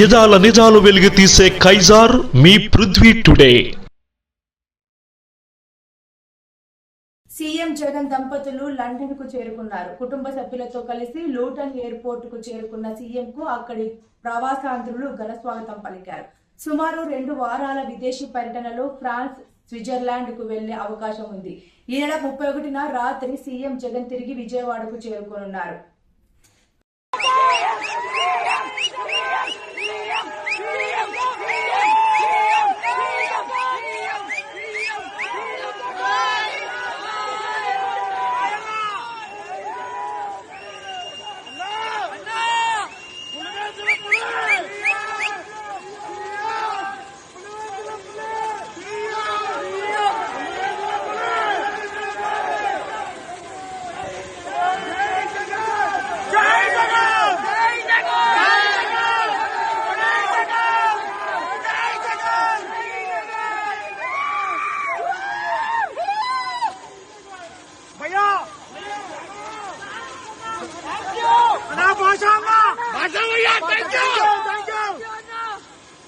యదాల నిజాలు వెలిగి తీసే కైజార్ మీ పృథ్వీ టుడే. సీఎం జగన్ దంపతులు లండన్కు చేరుకున్నారు. కుటుంబ సభ్యులతో కలిసి లూటన్ ఎయిర్పోర్ట్కు చేరుకున్న సీఎం కు అక్కడి ప్రవాసాంధ్రులు ఘనస్వాగతం పలికారు. సుమారు రెండు వారాల విదేశీ పర్యటనలో ఫ్రాన్స్ స్విట్జర్లాండ్కు వెళ్ళే అవకాశం ఉంది. ఈ నెల ముప్పై ఒకటిన రాత్రి సీఎం జగన్ తిరిగి విజయవాడకు చేరుకోనున్నారు. Hallelujah! Thank!